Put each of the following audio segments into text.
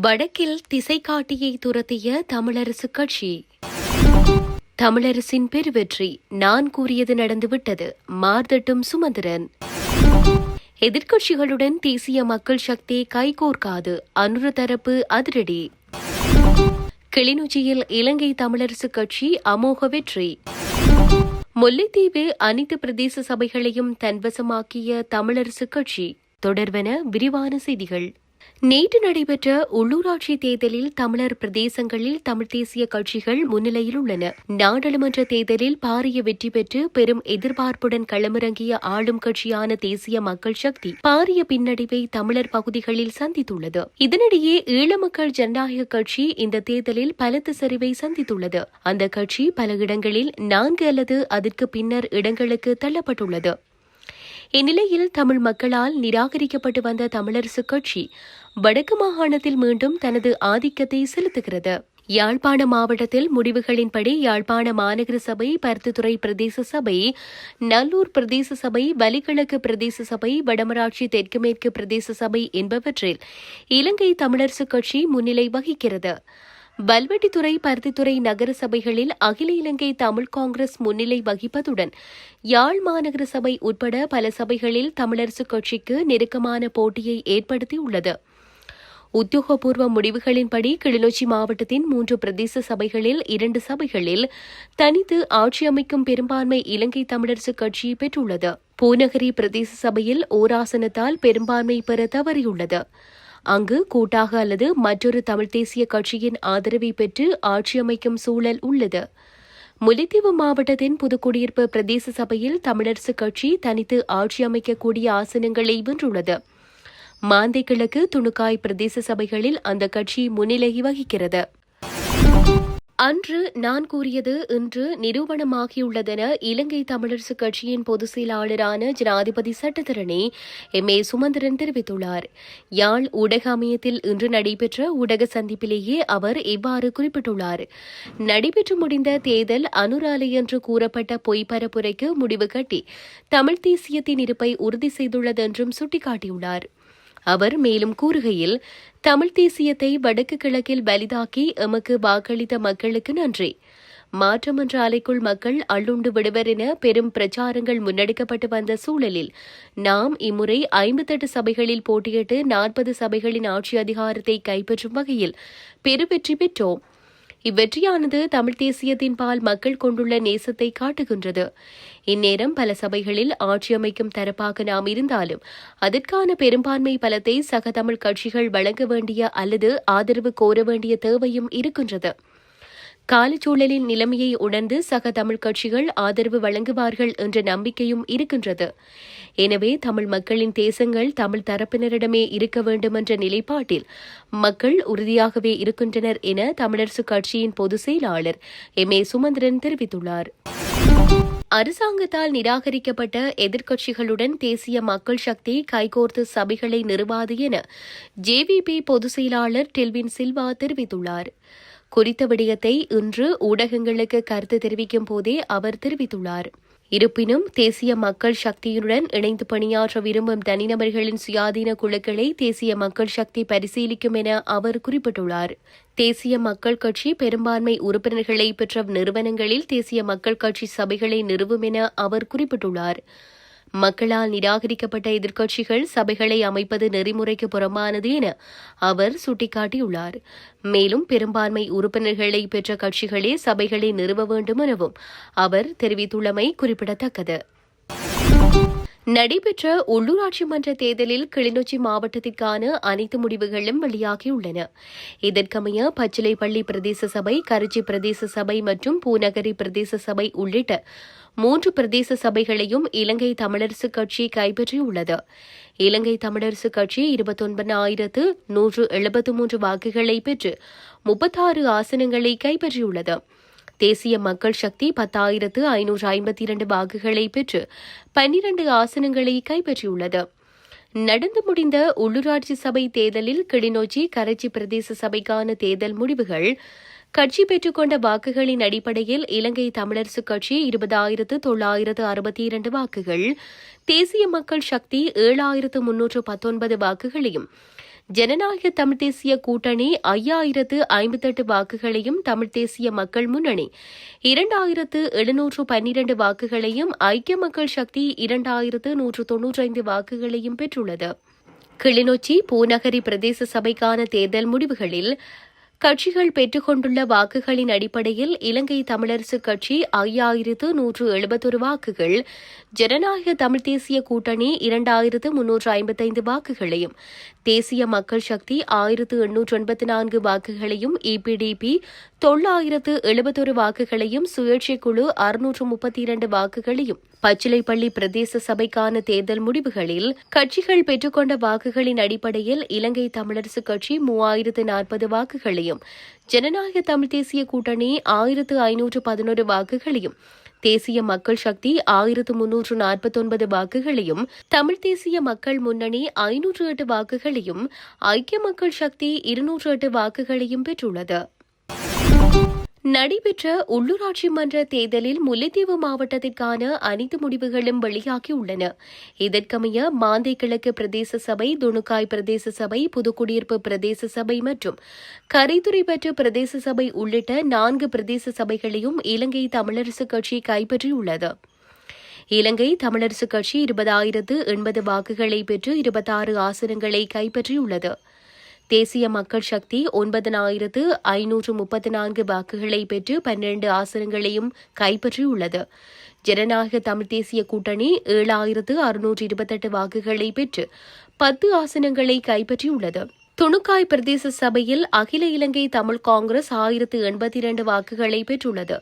வடக்கில் திசை காட்டியை துரத்திய தமிழரசு கட்சி. தமிழரசின் பெருவெற்றி நான் கூறியது நடந்துவிட்டது மார்தட்டும் சுமந்திரன். எதிர்க்கட்சிகளுடன் தேசிய மக்கள் சக்தி கைகோர்க்காது அனுர தரப்பு அதிரடி. கிளிநொச்சியில் இலங்கை தமிழரசு கட்சி அமோக வெற்றி. முல்லைத்தீவு அனைத்து பிரதேச சபைகளையும் தன்வசமாக்கிய தமிழரசு கட்சி. தொடர்வன விரிவான செய்திகள். நேற்று நடைபெற்ற உள்ளூராட்சி தேர்தலில் தமிழர் பிரதேசங்களில் தமிழ் தேசிய கட்சிகள் முன்னிலையில் உள்ளன. நாடாளுமன்ற தேர்தலில் பாரிய வெற்றி பெற்று பெரும் எதிர்பார்ப்புடன் களமிறங்கிய ஆளும் கட்சியான தேசிய மக்கள் சக்தி பாரிய பின்னடைவை தமிழர் பகுதிகளில் சந்தித்துள்ளது. இதனிடையே ஈழ மக்கள் ஜனநாயக கட்சி இந்த தேர்தலில் பலத்த சரிவை சந்தித்துள்ளது. அந்த கட்சி பல இடங்களில் நான்கு அல்லது அதற்கு பின்னர் இடங்களுக்கு தள்ளப்பட்டுள்ளது. இந்நிலையில் தமிழ் மக்களால் நிராகரிக்கப்பட்டு வந்த தமிழரசு கட்சி வடக்கு மாகாணத்தில் மீண்டும் தனது ஆதிக்கத்தை செலுத்துகிறது. யாழ்ப்பாண மாவட்டத்தில் முடிவுகளின்படி யாழ்ப்பாண மாநகர சபை பருத்தித்துறை பிரதேச சபை நல்லூர் பிரதேச சபை வலிகிழக்கு பிரதேச சபை வடமராட்சி தெற்கு மேற்கு பிரதேச சபை என்பவற்றில் இலங்கை தமிழரசுக் கட்சி முன்னிலை வகிக்கிறது. வல்வெட்டித்துறை பருத்தித்துறை நகர சபைகளில் அகில இலங்கை தமிழ் காங்கிரஸ் முன்னிலை வகிப்பதுடன் யாழ் மாநகர சபை உட்பட பல சபைகளில் தமிழரசுக் கட்சிக்கு நெருக்கமான போட்டியை ஏற்படுத்தியுள்ளது. உத்தியோகபூர்வ முடிவுகளின்படி கிளிநொச்சி மாவட்டத்தின் மூன்று பிரதேச சபைகளில் இரண்டு சபைகளில் தனித்து ஆட்சி அமைக்கும் பெரும்பான்மை இலங்கை தமிழரசுக் கட்சி பெற்றுள்ளது. பூநகரி பிரதேச சபையில் ஓராசனத்தால் பெரும்பான்மை பெற தவறியுள்ளது. அங்கு கூட்டாக அல்லது மற்றொரு தமிழ் தேசிய கட்சியின் ஆதரவை பெற்று ஆட்சி அமைக்கும் சூழல் உள்ளது. முல்லைத்தீவு மாவட்டத்தின் புதுக்குடியிருப்பு பிரதேச சபையில் தமிழரசு கட்சி தனித்து ஆட்சி அமைக்கக்கூடிய ஆசனங்களை வென்றுள்ளது. மாந்தை கிழக்கு துணுக்காய் பிரதேச சபைகளில் அந்த கட்சி முன்னிலை வகிக்கிறது. அன்று நான் கூறியது இன்று நிரூபணமாகியுள்ளதென இலங்கை தமிழரசுக் கட்சியின் பொதுச் செயலாளரான ஜனாதிபதி சட்டத்தரணி எம். ஏ. சுமந்திரன் தெரிவித்துள்ளார். யாழ் ஊடக அமையத்தில் இன்று நடைபெற்ற ஊடக சந்திப்பிலேயே அவர் இவ்வாறு குறிப்பிட்டுள்ளார். நடைபெற்று முடிந்த தேர்தல் அனுராலை என்று கூறப்பட்ட பொய் பரப்புரைக்கு முடிவு கட்டி தமிழ் தேசியத்தின் இருப்பை உறுதி செய்துள்ளது என்றும் சுட்டிக்காட்டியுள்ளார். அவர் மேலும் கூறுகையில் தமிழ் தேசியத்தை வடக்கு கிழக்கில் வலிதாக்கி எமக்கு வாக்களித்த மக்களுக்கு நன்றி. மாற்றம் என்ற அலைக்குள் மக்கள் அள்ளுண்டு விடுவர் என பெரும் பிரச்சாரங்கள் முன்னெடுக்கப்பட்டு வந்த சூழலில் நாம் இம்முறை ஐம்பத்தெட்டு சபைகளில் போட்டியிட்டு நாற்பது சபைகளின் ஆட்சி அதிகாரத்தை கைப்பற்றும் வகையில் பெருவெற்றி பெற்றோம். இவ்வெற்றியானது தமிழ் தேசியத்தின் பால் மக்கள் கொண்டுள்ள நேசத்தை காட்டுகின்றது. இந்நேரம் பல சபைகளில் ஆட்சி அமைக்கும் தரப்பாக நாம் இருந்தாலும் அதற்கான பெரும்பான்மை பலத்தை சக தமிழ் கட்சிகள் வழங்க வேண்டிய அல்லது ஆதரவு கோர வேண்டிய தேவையும் இருக்கின்றது. காலச்சூழலின் நிலைமையை உணர்ந்து சக தமிழ் கட்சிகள் ஆதரவு வழங்குவார்கள் என்ற நம்பிக்கையும் இருக்கின்றது. எனவே தமிழ் மக்களின் தேசங்கள் தமிழ் தரப்பினரிடமே இருக்க வேண்டும் என்ற நிலைப்பாட்டில் மக்கள் உறுதியாகவே இருக்கின்றனர் என தமிழரசு கட்சியின் பொதுச் செயலாளர் எம். ஏ. சுமந்திரன் தெரிவித்துள்ளார். அரசாங்கத்தால் நிராகரிக்கப்பட்ட எதிர்க்கட்சிகளுடன் தேசிய மக்கள் சக்தி கைகோர்த்து சபைகளை நிறுவாது என ஜேவிபி பொதுச் செயலாளர் டெல்வின் சில்வா தெரிவித்துள்ளார். குறித்த விடயத்தை இன்று ஊடகங்களுக்கு கருத்து தெரிவிக்கும் போதே அவர் தெரிவித்துள்ளார். இருப்பினும் தேசிய மக்கள் சக்தியுடன் இணைந்து பணியாற்ற விரும்பும் தனிநபர்களின் சுயாதீன குழுக்களை தேசிய மக்கள் சக்தி பரிசீலிக்கும் என அவர் குறிப்பிட்டுள்ளார். தேசிய மக்கள் கட்சி பெரும்பான்மை உறுப்பினர்களை பெற்ற நிறுவனங்களில் தேசிய மக்கள் கட்சி சபைகளை நிறுவும் என அவர் குறிப்பிட்டுள்ளார். மக்களால் நிராகரிக்கப்பட்ட எதிர்க்கட்சிகள் சபைகளை அமைப்பது நெறிமுறைக்கு புறம்பானது என அவர் சுட்டிக்காட்டியுள்ளார். மேலும் பெரும்பான்மை உறுப்பினர்களை பெற்ற கட்சிகளே சபைகளை நிறுவ வேண்டும் எனவும் அவர் தெரிவித்துள்ளமை குறிப்பிடத்தக்கது. நடைபெற்ற உள்ளூராட்சி மன்ற தேர்தலில் கிளிநொச்சி மாவட்டத்திற்கான அனைத்து முடிவுகளும் வெளியாகியுள்ளன. இதற்கமைய பச்சிலைப்பள்ளி பிரதேச சபை கரிச்சி பிரதேச சபை மற்றும் பூநகரி பிரதேச சபை உள்ளிட்ட மூன்று பிரதேச சபைகளையும் இலங்கை தமிழரசு கட்சி கைப்பற்றியுள்ளது. இலங்கை தமிழரசு கட்சி இருபத்தொன்பதாயிரத்து நூற்று எழுபத்து மூன்று வாக்குகளை பெற்று முப்பத்தாறு ஆசனங்களை கைப்பற்றியுள்ளது. தேசிய மக்கள் சக்தி பத்தாயிரத்து ஐநூற்று ஐம்பத்தி இரண்டு வாக்குகளை பெற்று பன்னிரண்டு ஆசனங்களை கைப்பற்றியுள்ளது. நடந்து முடிந்த உள்ளூராட்சி சபை தேர்தலில் கிளிநொச்சி கரைச்சி பிரதேச சபைக்கான தேர்தல் முடிவுகள் கட்சி பெற்றுக்கொண்ட வாக்குகளின் அடிப்படையில் இலங்கை தமிழரசு கட்சி இருபதாயிரத்து தொள்ளாயிரத்து அறுபத்தி இரண்டு வாக்குகள் தேசிய மக்கள் சக்தி ஏழாயிரத்து முன்னூற்று பத்தொன்பது வாக்குகளையும் ஜனநாயக தமிழ் தேசிய கூட்டணி ஐயாயிரத்து ஐம்பத்தெட்டு வாக்குகளையும் தமிழ் தேசிய மக்கள் முன்னணி இரண்டாயிரத்து எழுநூற்று பன்னிரண்டு வாக்குகளையும் ஐக்கிய மக்கள் சக்தி இரண்டாயிரத்து நூற்று தொன்னூற்றைந்து வாக்குகளையும் பெற்றுள்ளது. கிளிநொச்சி பூநகரி பிரதேச சபைக்கான தேர்தல் முடிவுகளில் கட்சிகள் பெற்றுக்கொண்டுள்ள வாக்குகளின் அடிப்படையில் இலங்கை தமிழரசுக் கட்சி ஐயாயிரத்து நூற்று எழுபத்தொரு வாக்குகள் ஜனநாயக தமிழ் தேசிய கூட்டணி இரண்டாயிரத்து முன்னூற்று ஐம்பத்தைந்து வாக்குகளையும் தேசிய மக்கள் சக்தி ஆயிரத்து எண்ணூற்று எண்பத்தி நான்கு வாக்குகளையும் இபிடிபி தொள்ளாயிரத்து எழுபத்தொரு வாக்குகளையும் சுயேட்சை குழு அறுநூற்று முப்பத்தி இரண்டு வாக்குகளையும் பச்சிலைப்பள்ளி பிரதேச சபைக்கான தேர்தல் முடிவுகளில் கட்சிகள் பெற்றுக்கொண்ட வாக்குகளின் அடிப்படையில் இலங்கை தமிழரசுக் கட்சி மூவாயிரத்து நாற்பது வாக்குகளையும் ஜனநாயக தமிழ் தேசிய கூட்டணி ஆயிரத்து ஐநூற்று பதினோரு வாக்குகளையும் தேசிய மக்கள் சக்தி ஆயிரத்து முன்னூற்று நாற்பத்தொன்பது வாக்குகளையும் தமிழ் தேசிய மக்கள் முன்னணி ஐநூற்று எட்டு வாக்குகளையும் ஐக்கிய மக்கள் சக்தி இருநூற்று எட்டு வாக்குகளையும் பெற்றுள்ளது. நடைபெற்ற உள்ளூராட்சி மன்ற தேர்தலில் முல்லைத்தீவு மாவட்டத்திற்கான அனைத்து முடிவுகளும் வெளியாகியுள்ளன. இதற்கமைய மாந்தை கிழக்கு பிரதேச சபை துணுக்காய் பிரதேச சபை புதுக்குடியிருப்பு பிரதேச சபை மற்றும் கரைத்துறை பெற்ற பிரதேச சபை உள்ளிட்ட நான்கு பிரதேச சபைகளையும் இலங்கை தமிழரசுக் கட்சி கைப்பற்றியுள்ளது. இலங்கை தமிழரசுக் கட்சி இருபதாயிரத்து எண்பது வாக்குகளை பெற்று இருபத்தாறு ஆசனங்களை கைப்பற்றியுள்ளது. தேசிய மக்கள் சக்தி ஒன்பதனாயிரத்து ஐநூற்று முப்பத்தி நான்கு வாக்குகளை பெற்று பன்னிரண்டு ஆசனங்களையும் கைப்பற்றியுள்ளது. ஜனநாயக தமிழ் தேசிய கூட்டணி ஏழாயிரத்து அறுநூற்று இருபத்தெட்டு வாக்குகளை பெற்று பத்து ஆசனங்களை கைப்பற்றியுள்ளது. துணுக்காய் பிரதேச சபையில் அகில இலங்கை தமிழ் காங்கிரஸ் ஆயிரத்து எண்பத்தி இரண்டு வாக்குகளை பெற்றுள்ளது.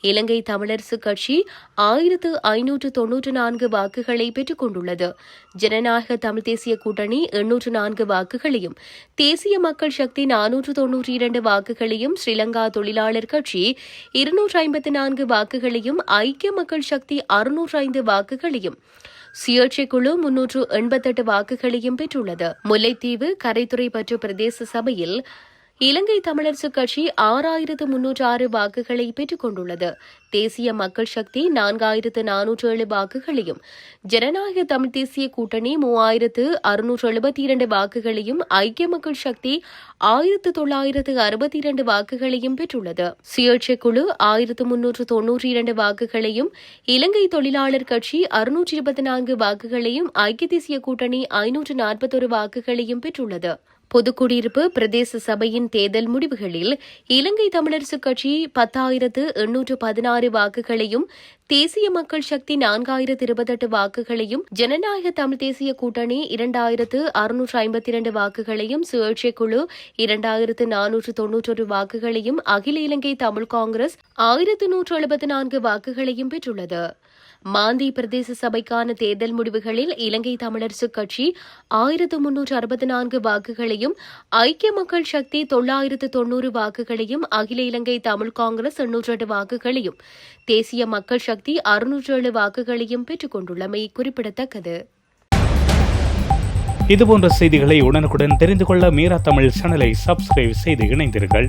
இலங்கை தமிழரசு கட்சி ஆயிரத்து ஐநூற்று தொன்னூற்று நான்கு வாக்குகளை பெற்றுக் கொண்டுள்ளது. ஜனநாயக தமிழ் தேசிய கூட்டணி எண்ணூற்று நான்கு வாக்குகளையும் தேசிய மக்கள் சக்தி நானூற்று தொன்னூற்றி இரண்டு வாக்குகளையும் ஸ்ரீலங்கா தொழிலாளர் கட்சி இருநூற்று ஐம்பத்தி நான்கு வாக்குகளையும் ஐக்கிய மக்கள் சக்தி அறுநூற்று ஐந்து வாக்குகளையும் சுயேட்சை குழு முன்னூற்று எண்பத்தெட்டு வாக்குகளையும் பெற்றுள்ளது. முல்லைத்தீவு கரைத்துறை பற்று பிரதேச சபையில் இலங்கை தமிழரசுக் கட்சி ஆறாயிரத்து முன்னூற்று ஆறு வாக்குகளை பெற்றுக் கொண்டுள்ளது. தேசிய மக்கள் சக்தி நான்காயிரத்து நானூற்று ஏழு வாக்குகளையும் ஜனநாயக தமிழ் தேசிய கூட்டணி மூவாயிரத்து அறுநூற்று எழுபத்தி இரண்டு வாக்குகளையும் ஐக்கிய மக்கள் சக்தி ஆயிரத்து தொள்ளாயிரத்து அறுபத்தி இரண்டு வாக்குகளையும் பெற்றுள்ளது. சுயேட்சை குழு ஆயிரத்து முன்னூற்று தொன்னூற்றி இரண்டு வாக்குகளையும் இலங்கை தொழிலாளர் கட்சி அறுநூற்று இருபத்தி நான்கு வாக்குகளையும் ஐக்கிய தேசிய கூட்டணி ஐநூற்று நாற்பத்தொரு வாக்குகளையும் பெற்றுள்ளது. பொதுக்குடியிருப்பு பிரதேச சபையின் தேர்தல் முடிவுகளில் இலங்கை தமிழரசுக் கட்சி பத்தாயிரத்து எண்ணூற்று பதினாறு வாக்குகளையும் தேசிய மக்கள் சக்தி நான்காயிரத்து இருபத்தெட்டு வாக்குகளையும் ஜனநாயக தமிழ் தேசிய கூட்டணி இரண்டாயிரத்து அறுநூற்று ஐம்பத்தி இரண்டு வாக்குகளையும் சுயேட்சை குழு இரண்டாயிரத்து நானூற்று தொன்னூற்றொரு வாக்குகளையும் அகில இலங்கை தமிழ் காங்கிரஸ் ஆயிரத்து நூற்று எழுபத்தி நான்கு வாக்குகளையும் பெற்றுள்ளது. மாந்தி பிரதேச சபைக்கான தேர்தல் முடிவுகளில் இலங்கை தமிழரசுக் கட்சி ஆயிரத்து முன்னூற்று அறுபத்தி நான்கு வாக்குகளையும் ஐக்கிய மக்கள் சக்தி தொள்ளாயிரத்து தொன்னூறு வாக்குகளையும் அகில இலங்கை தமிழ் காங்கிரஸ் எண்ணூற்று எட்டு வாக்குகளையும் தேசிய மக்கள் சக்தி அறுநூற்று ஏழு வாக்குகளையும் பெற்றுக் கொண்டுள்ளமை குறிப்பிடத்தக்கது. இதுபோன்ற செய்திகளை உடனுக்குடன் தெரிந்து கொள்ள மீரா தமிழ் சேனலை சப்ஸ்கிரைப் செய்து இணைந்தீர்கள்